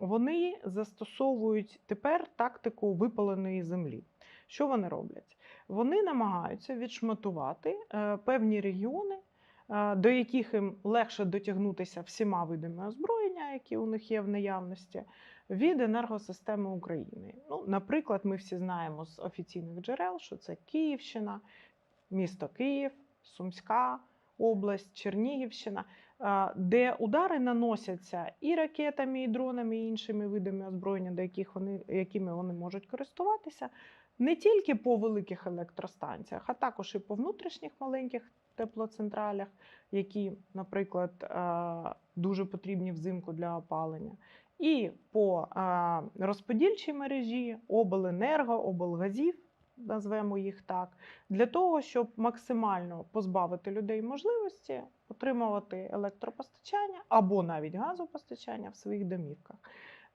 вони застосовують тепер тактику випаленої землі. Що вони роблять? Вони намагаються відшматувати е, певні регіони, е, до яких їм легше дотягнутися всіма видами озброєння, які у них є в наявності, від енергосистеми України. Ну, наприклад, ми всі знаємо з офіційних джерел, що це Київщина, місто Київ, Сумська область, Чернігівщина, де удари наносяться і ракетами, і дронами, і іншими видами озброєння, до яких вони, якими вони можуть користуватися, не тільки по великих електростанціях, а також і по внутрішніх маленьких теплоцентралях, які, наприклад, дуже потрібні взимку для опалення. І по розподільчій мережі обленерго, облгазів, назвемо їх так, для того, щоб максимально позбавити людей можливості отримувати електропостачання або навіть газопостачання в своїх домівках.